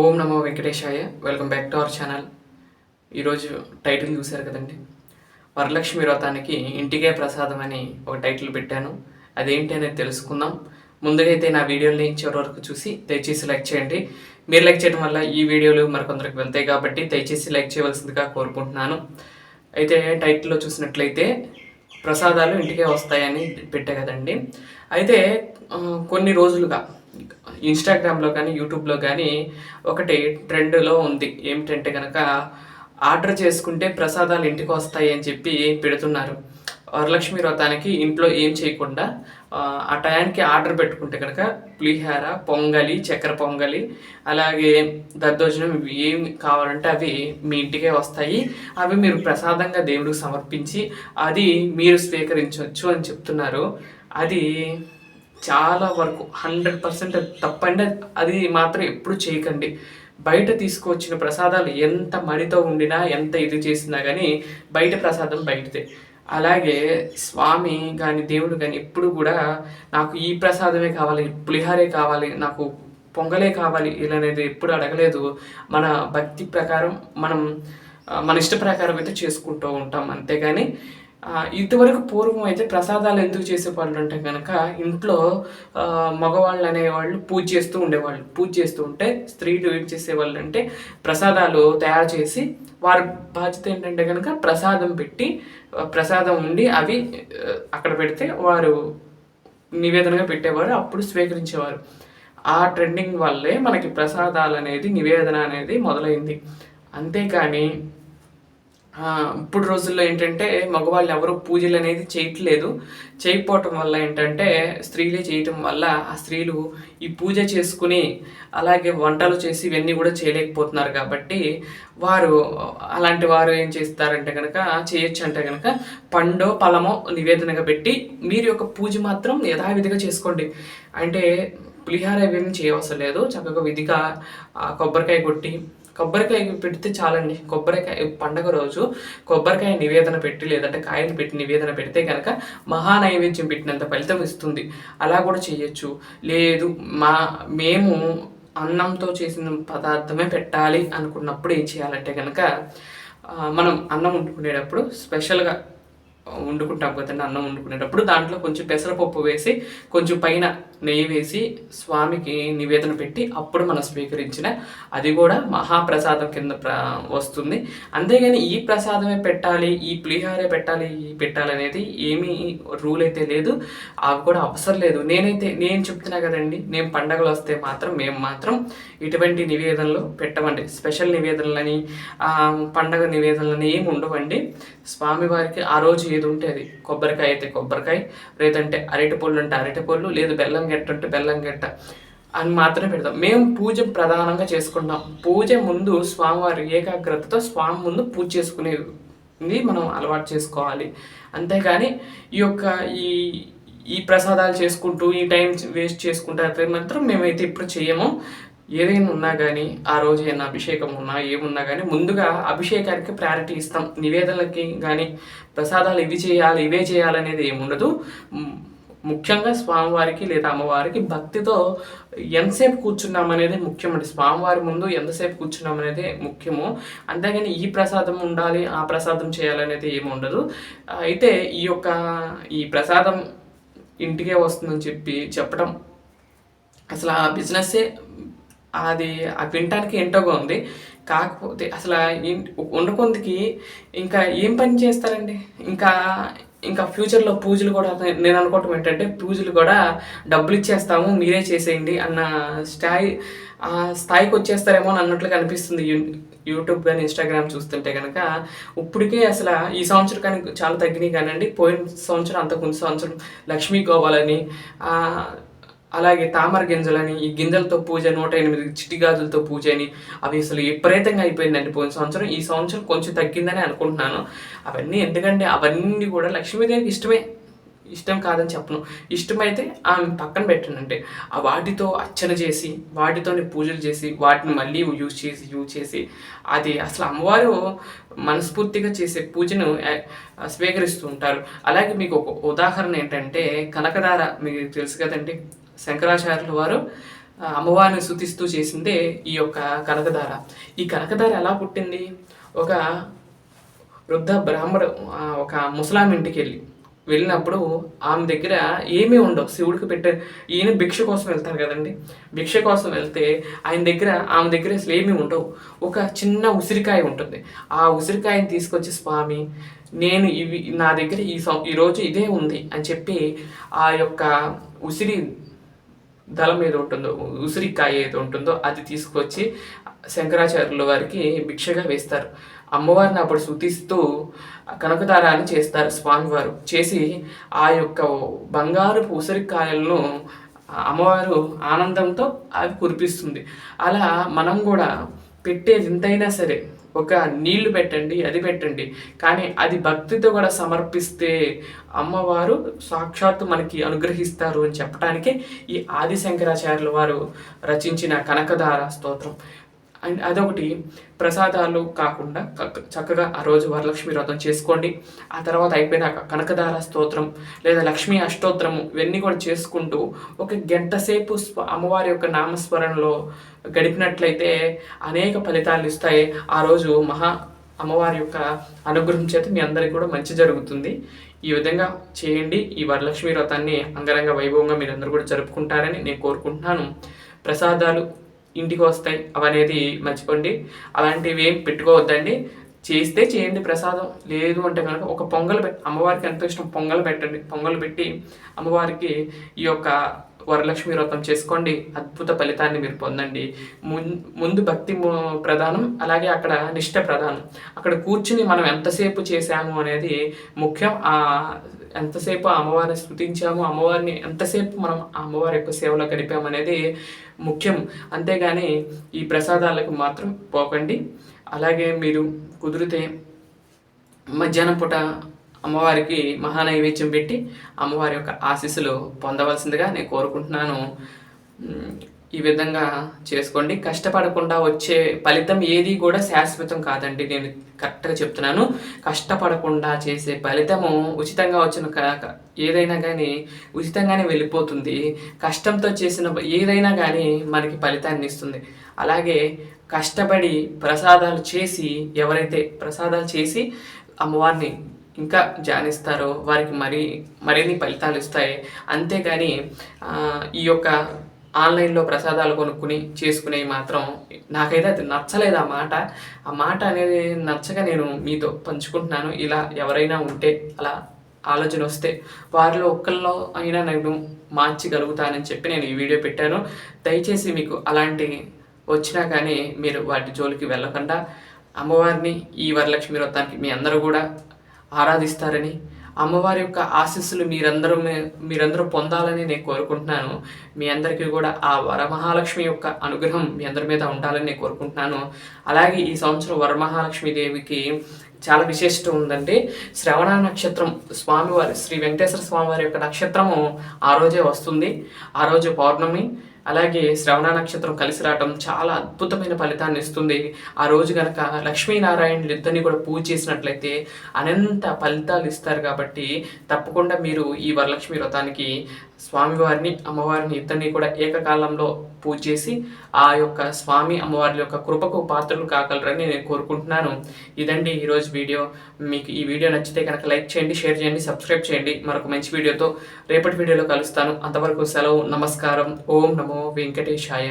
ఓం నమో వెంకటేశాయ. Welcome back to our channel ఈరోజు title చూశారు కదండి. వరలక్ష్మి వ్రతానికి ఇంటికే ప్రసాదం అని ఒక టైటిల్ పెట్టాను. అదేంటి అనేది తెలుసుకుందాం. ముందుగా అయితే నా వీడియోని చివరి వరకు చూసి దయచేసి లైక్ చేయండి. మీరు లైక్ చేయడం వల్ల ఈ వీడియోలు మరికొందరికి వెళ్తాయి కాబట్టి దయచేసి లైక్ చేయవలసిందిగా కోరుకుంటున్నాను. అయితే టైటిల్లో చూసినట్లయితే ప్రసాదాలు ఇంటికే వస్తాయని పెట్టే కదండి. అయితే కొన్ని రోజులుగా ఇన్స్టాగ్రామ్లో కానీ యూట్యూబ్లో కానీ ఒకటి ట్రెండ్లో ఉంది. ఏమిటంటే కనుక ఆర్డర్ చేసుకుంటే ప్రసాదాలు ఇంటికి వస్తాయి అని చెప్పి పెడుతున్నారు. వరలక్ష్మి వ్రతానికి ఇంట్లో ఏం చేయకుండా ఆ, టయానికి ఆర్డర్ పెట్టుకుంటే కనుక పులిహార పొంగలి చక్కెర పొంగలి అలాగే దద్దోజనం ఏం కావాలంటే అవి మీ ఇంటికే వస్తాయి. అవి మీరు ప్రసాదంగా దేవుడికి సమర్పించి అది మీరు స్వీకరించవచ్చు అని చెప్తున్నారు. అది చాలా వరకు హండ్రెడ్ పర్సెంట్ తప్పండి అది మాత్రం ఎప్పుడు చేయకండి. బయట తీసుకువచ్చిన ప్రసాదాలు ఎంత మడితో ఉండినా ఎంత ఇది చేసినా కానీ బయట ప్రసాదం బయటదే. అలాగే స్వామి కానీ దేవుడు కానీ ఎప్పుడు కూడా నాకు ఈ ప్రసాదమే కావాలి పులిహారే కావాలి నాకు పొంగలే కావాలి ఇలా అనేది ఎప్పుడు అడగలేదు. మన భక్తి ప్రకారం మనం మన ఇష్ట ప్రకారం అయితే చేసుకుంటూ ఉంటాం అంతేగాని ఇంతవరకు పూర్వం అయితే ప్రసాదాలు ఎందుకు చేసేవాళ్ళు అంటే కనుక ఇంట్లో మగవాళ్ళు అనేవాళ్ళు పూజ చేస్తూ ఉండేవాళ్ళు. పూజ చేస్తూ ఉంటే స్త్రీలు ఏం చేసేవాళ్ళు అంటే ప్రసాదాలు తయారు చేసి వారి బాధ్యత ఏంటంటే కనుక ప్రసాదం పెట్టి ప్రసాదం ఉండి అవి అక్కడ పెడితే వారు నివేదనగా పెట్టేవారు అప్పుడు స్వీకరించేవారు. ఆ ట్రెండింగ్ వల్లే మనకి ప్రసాదాలు అనేది నివేదన అనేది మొదలైంది. అంతేకాని ఇప్పుడు రోజుల్లో ఏంటంటే మగవాళ్ళు ఎవరు పూజలు అనేది చేయట్లేదు. చేయకపోవటం వల్ల ఏంటంటే స్త్రీలే చేయటం వల్ల ఆ స్త్రీలు ఈ పూజ చేసుకుని అలాగే వంటలు చేసి ఇవన్నీ కూడా చేయలేకపోతున్నారు కాబట్టి వారు అలాంటి వారు ఏం చేస్తారంటే కనుక చేయొచ్చు అంటే కనుక పండో ఫలమో నివేదనగా పెట్టి మీరు యొక్క పూజ మాత్రం యథావిధిగా చేసుకోండి. అంటే పులిహార ఏమేమి చేయవసరం లేదు. చక్కగా విధిగా ఆ, కొబ్బరికాయ కొట్టి కొబ్బరికాయ పెడితే చాలండి. కొబ్బరికాయ పండగ రోజు కొబ్బరికాయ నివేదన పెట్టి లేదంటే కాయలు పెట్టి నివేదన పెడితే కనుక మహా నైవేద్యం పెట్టినంత ఫలితం ఇస్తుంది. అలా కూడా చేయొచ్చు. లేదు మా మేము అన్నంతో చేసిన పదార్థమే పెట్టాలి అనుకున్నప్పుడు ఏం చేయాలంటే కనుక మనం అన్నం వండుకునేటప్పుడు స్పెషల్గా వండుకుంటాం కదండి అన్నం వండుకునేటప్పుడు దాంట్లో కొంచెం పెసరపప్పు వేసి కొంచెం పైన నెయ్యి వేసి స్వామికి నివేదన పెట్టి అప్పుడు మనం స్వీకరించిన అది కూడా మహాప్రసాదం కింద ప్ర వస్తుంది. అంతేగాని ఈ ప్రసాదమే పెట్టాలి ఈ పులిహారే పెట్టాలి ఈ పెట్టాలి అనేది ఏమీ రూల్ అయితే లేదు. అవి కూడా అవసరం లేదు. నేనైతే నేను చెప్తున్నా కదండి నేను పండగలు వస్తే మాత్రం మేము మాత్రం ఇటువంటి నివేదనలు పెట్టమండి. స్పెషల్ నివేదనలని పండగ నివేదనలని ఏమి ఉండవండి. స్వామివారికి ఆ రోజు ఏది ఉంటే అది. కొబ్బరికాయ అయితే కొబ్బరికాయ లేదంటే అరటి పళ్ళు అంటే అరటి పళ్ళు లేదు బెల్లం గెట్ట అంటే బెల్లం గెట్ట అని మాత్రమే పెడతాం. మేము పూజ ప్రధానంగా చేసుకుంటాం. పూజ ముందు స్వామివారి ఏకాగ్రతతో స్వామి ముందు పూజ చేసుకునేది మనం అలవాటు చేసుకోవాలి. అంతేగాని ఈ యొక్క ఈ ఈ ప్రసాదాలు చేసుకుంటూ ఈ టైం వేస్ట్ చేసుకుంటూ అయితే మాత్రం మేమైతే ఇప్పుడు చేయము. ఏదైనా ఉన్నా కానీ ఆ రోజు ఏమైనా అభిషేకం ఉన్నా ఏమున్నా కానీ ముందుగా అభిషేకానికి ప్రయారిటీ ఇస్తాం. నివేదనలకి కానీ ప్రసాదాలు ఇవి చేయాలి ఇవే చేయాలనేది ఏముండదు. ముఖ్యంగా స్వామివారికి లేదా అమ్మవారికి భక్తితో ఎంతసేపు కూర్చున్నాం అనేది ముఖ్యమండి. స్వామివారి ముందు ఎంతసేపు కూర్చున్నాం అనేది ముఖ్యము. అంతేగాని ఈ ప్రసాదం ఉండాలి ఆ ప్రసాదం చేయాలనేది ఏమి ఉండదు. అయితే ఈ యొక్క ఈ ప్రసాదం ఇంటికే వస్తుందని చెప్పి చెప్పడం అసలు ఆ బిజినెస్సే అది ఆ వినటానికి ఏంటోగా ఉంది కాకపోతే అసలు వండుకుందికి వండుకొందికి ఇంకా ఏం పని చేస్తారండి? ఇంకా ఇంకా ఫ్యూచర్లో పూజలు కూడా నేను అనుకోవటం ఏంటంటే పూజలు కూడా డబ్బులు ఇచ్చేస్తాము మీరే చేసేయండి అన్న స్థాయి ఆ స్థాయికి వచ్చేస్తారేమో అని అన్నట్లుగా అనిపిస్తుంది యూ- యూట్యూబ్ కానీ ఇన్స్టాగ్రామ్ చూస్తుంటే కనుక ఇప్పటికే అసలు ఈ సంవత్సరం కానీ చాలా తగ్గినాయి కానండి. పోయిన సంవత్సరం అంతకుముందు సంవత్సరం లక్ష్మీ గోవాలని అలాగే తామర గింజలని ఈ గింజలతో పూజ నూట ఎనిమిది చిటిగాజులతో పూజ అని అవి అసలు విపరీతంగా అయిపోయిందండి పోయిన సంవత్సరం. ఈ సంవత్సరం కొంచెం తగ్గిందని అనుకుంటున్నాను. అవన్నీ ఎందుకంటే అవన్నీ కూడా లక్ష్మీదేవికి ఇష్టమే. ఇష్టం కాదని చెప్పను. ఇష్టమైతే ఆమె పక్కన పెట్టానంటే ఆ వాటితో అర్చన చేసి వాటితోని పూజలు చేసి వాటిని మళ్ళీ యూజ్ చేసి యూజ్ చేసి అది అసలు అమ్మవారు మనస్ఫూర్తిగా చేసే పూజను స్వీకరిస్తూ ఉంటారు. అలాగే మీకు ఒక ఉదాహరణ ఏంటంటే కనకదార మీకు తెలుసు కదండి. శంకరాచార్యుల వారు అమ్మవారిని శుతిస్తూ చేసిందే ఈ యొక్క కనకధార. ఈ కనకధార ఎలా పుట్టింది? ఒక వృద్ధ బ్రాహ్మడు ఒక ముసలాం ఇంటికి వెళ్ళి వెళ్ళినప్పుడు ఆమె దగ్గర ఏమీ ఉండవు. శివుడికి పెట్టే ఈయన భిక్ష కోసం వెళ్తారు కదండి. భిక్ష కోసం వెళ్తే ఆయన దగ్గర ఆమె దగ్గర అసలు ఏమీ ఉండవు. ఒక చిన్న ఉసిరికాయ ఉంటుంది. ఆ ఉసిరికాయని తీసుకొచ్చి స్వామి నేను ఇవి నా దగ్గర ఈ సం ఈరోజు ఇదే ఉంది అని చెప్పి ఆ యొక్క ఉసిరి దళం ఏదో ఉంటుందో ఉసిరికాయ ఏదో ఉంటుందో అది తీసుకొచ్చి శంకరాచార్యుల వారికి భిక్షగా వేస్తారు. అమ్మవారిని అప్పుడు శుతిస్తూ కనకదారాన్ని చేస్తారు స్వామివారు. చేసి ఆ యొక్క బంగారపు ఉసిరికాయలను అమ్మవారు ఆనందంతో అవి కురిపిస్తుంది. అలా మనం కూడా పెట్టేది ఎంతైనా సరే ఒక నీళ్ళు పెట్టండి అది పెట్టండి. కానీ అది భక్తితో కూడా సమర్పిస్తే అమ్మవారు సాక్షాత్తు మనకి అనుగ్రహిస్తారు అని చెప్పడానికి ఈ ఆది శంకరాచార్యుల వారు రచించిన కనకధార స్తోత్రం. అండ్ అదొకటి ప్రసాదాలు కాకుండా చక్కగా ఆ రోజు వరలక్ష్మి వ్రతం చేసుకోండి. ఆ తర్వాత అయిపోయినాక కనకదార స్తోత్రం లేదా లక్ష్మీ అష్టోత్తరము ఇవన్నీ కూడా చేసుకుంటూ ఒక గంట సేపు అమ్మవారి యొక్క నామస్మరణలో గడిపినట్లయితే అనేక ఫలితాలు ఇస్తాయి. ఆ రోజు మహా అమ్మవారి యొక్క అనుగ్రహం చేత మీ అందరికీ కూడా మంచి జరుగుతుంది. ఈ విధంగా చేయండి. ఈ వరలక్ష్మి వ్రతాన్ని అంగరంగ వైభవంగా మీరందరూ కూడా జరుపుకుంటారని నేను కోరుకుంటున్నాను. ప్రసాదాలు ఇంటికి వస్తాయి. అవనేది మర్చిపోండి. అలాంటివి ఏం పెట్టుకోవద్దండి. చేస్తే చేయండి ప్రసాదం. లేదు అంటే కనుక ఒక పొంగల్ పెట్టి అమ్మవారికి ఎంతో ఇష్టం పొంగల్ పెట్టండి. పొంగల్ పెట్టి అమ్మవారికి ఈ యొక్క వరలక్ష్మి వ్రతం చేసుకోండి. అద్భుత ఫలితాన్ని మీరు పొందండి. ముం- ముందు భక్తి ప్రధానం అలాగే అక్కడ నిష్ట ప్రధానం. అక్కడ కూర్చుని మనం ఎంతసేపు చేశాము అనేది ముఖ్యం. ఆ ఎంతసేపు అమ్మవారిని స్థుతించాము అమ్మవారిని ఎంతసేపు మనం అమ్మవారి యొక్క సేవలో గడిపామనేది ముఖ్యం. అంతేగాని ఈ ప్రసాదాలకు మాత్రం పోకండి. అలాగే మీరు కుదిరితే మధ్యాహ్నం పూట అమ్మవారికి మహానైవేద్యం పెట్టి అమ్మవారి యొక్క ఆశీస్సులు పొందవలసిందిగా నేను కోరుకుంటున్నాను. ఈ విధంగా చేసుకోండి. కష్టపడకుండా వచ్చే ఫలితం ఏది కూడా శాశ్వతం కాదండి. నేను కరెక్ట్గా చెప్తున్నాను. కష్టపడకుండా చేసే ఫలితము ఉచితంగా వచ్చిన క- ఏదైనా కానీ ఉచితంగానే వెళ్ళిపోతుంది. కష్టంతో చేసిన ఏదైనా కానీ మనకి ఫలితాన్ని ఇస్తుంది. అలాగే కష్టపడి ప్రసాదాలు చేసి ఎవరైతే ప్రసాదాలు చేసి అమ్మవారిని ఇంకా ధ్యానిస్తారో వారికి మరి మరిన్ని ఫలితాలు ఇస్తాయి. అంతేగాని ఈ యొక్క ఆన్లైన్లో ప్రసాదాలు కొనుక్కుని చేసుకునేవి మాత్రం నాకైతే అది నచ్చలేదు ఆ మాట. ఆ మాట అనేది నచ్చక నేను మీతో పంచుకుంటున్నాను. ఇలా ఎవరైనా ఉంటే అలా ఆలోచన వస్తే వారిలో ఒక్కరిలో అయినా నేను మార్చగలుగుతానని చెప్పి నేను ఈ వీడియో పెట్టాను. దయచేసి మీకు అలాంటి వచ్చినా కానీ మీరు వాటి జోలికి వెళ్ళకుండా అమ్మవారిని ఈ వరలక్ష్మి వ్రతానికి మీ అందరూ కూడా ఆరాధిస్తారని అమ్మవారి యొక్క ఆశీస్సులు మీరందరూ మీ- మీరందరూ పొందాలని నేను కోరుకుంటున్నాను. మీ అందరికీ కూడా ఆ వరమహాలక్ష్మి యొక్క అనుగ్రహం మీ అందరి మీద ఉండాలని నేను కోరుకుంటున్నాను. అలాగే ఈ సంవత్సరం వరమహాలక్ష్మి దేవికి చాలా విశిష్టం ఉందండి. శ్రవణ నక్షత్రం స్వామివారి శ్రీ వెంకటేశ్వర స్వామివారి యొక్క నక్షత్రము ఆ రోజే వస్తుంది. ఆ రోజు పౌర్ణమి అలాగే శ్రవణ నక్షత్రం కలిసి రావటం చాలా అద్భుతమైన ఫలితాన్ని ఇస్తుంది. ఆ రోజు కనుక లక్ష్మీనారాయణులు ఇద్దరిని కూడా పూజ చేసినట్లయితే అనంత ఫలితాలు ఇస్తారు కాబట్టి తప్పకుండా మీరు ఈ వరలక్ష్మి వ్రతానికి స్వామివారిని అమ్మవారిని ఇద్దరిని కూడా ఏకకాలంలో పూజ చేసి ఆ యొక్క స్వామి అమ్మవారి యొక్క కృపకు పాత్రలు కాగలరని నేను కోరుకుంటున్నాను. ఇదండి ఈరోజు వీడియో. మీకు ఈ వీడియో నచ్చితే కనుక లైక్ చేయండి షేర్ చేయండి సబ్స్క్రైబ్ చేయండి. మరొక మంచి వీడియోతో రేపటి వీడియోలో కలుస్తాను. అంతవరకు సెలవు నమస్కారం. ఓం నమో వెంకటేశాయ.